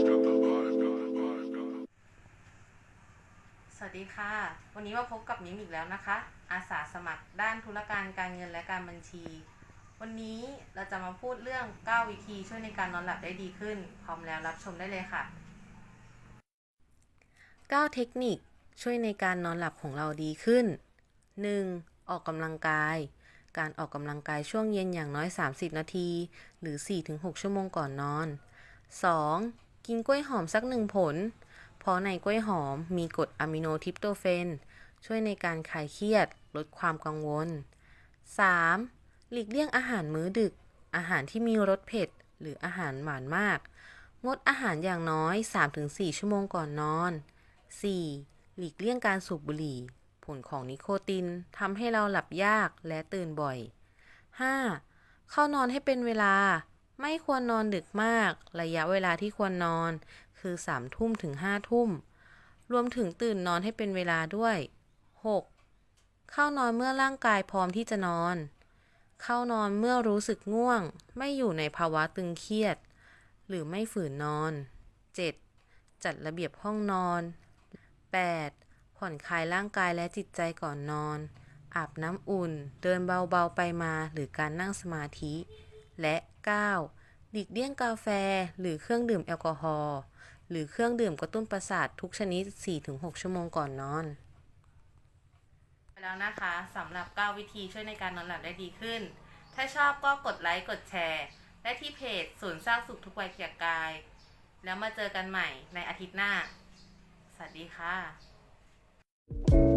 สวัสดีค่ะ วันนี้มาพบกับมิมิกแล้วนะคะ อาสาสมัครด้านธุรการการเงินและการบัญชี วันนี้เราจะมาพูดเรื่อง 9 วิธีช่วยในการนอนหลับได้ดีขึ้น พร้อมแล้วรับชมได้เลยค่ะ 9 เทคนิคช่วยในการนอนหลับของเราดีขึ้น 1. ออกกำลังกายการออกกำลังกายช่วงเย็นอย่างน้อย 30 นาที หรือ 4-6 ชั่วโมงก่อนนอน 2. กินกล้วยหอมสักหนึ่งผล เพราะในกล้วยหอมมีกรดอะมิโนทริปโตเฟน ช่วยในการคลายเครียด ลดความกังวล 3. หลีกเลี่ยงอาหารมื้อดึก อาหารที่มีรสเผ็ด หรืออาหารหวานมาก งดอาหารอย่างน้อย 3-4 ชั่วโมงก่อนนอน 4. หลีกเลี่ยงการสูบบุหรี่ ผลของนิโคตินทำให้เราหลับยากและตื่นบ่อย 5. เข้านอนให้เป็นเวลา ไม่ควรนอนดึกมาก ระยะเวลาที่ควรนอน คือ3ทุ่มถึง5ทุ่ม รวมถึงตื่นนอนให้เป็นเวลาด้วย 6. เข้านอนเมื่อร่างกายพร้อมที่จะนอน เข้านอนเมื่อรู้สึกง่วง ไม่อยู่ในภาวะตึงเครียด หรือไม่ฝืนนอน 7. จัดระเบียบห้องนอน 8. ผ่อนคลายร่างกายและจิตใจก่อนนอน อาบน้ำอุ่น เดินเบาๆไปมาหรือการนั่งสมาธิ และ 9. หลีกเลี่ยงกาแฟหรือเครื่องดื่มแอลกอฮอล์หรือเครื่องดื่มกระตุ้นประสาททุกชนิด 4-6 ชั่วโมงก่อนนอน ไปแล้วนะคะสำหรับ 9 วิธีช่วยในการนอนหลับได้ดีขึ้น ถ้าชอบก็กดไลค์กดแชร์ได้ที่เพจศูนย์สร้างสุขทุกวัยเกียรติกาย แล้วมาเจอกันใหม่ในอาทิตย์หน้า สวัสดีค่ะ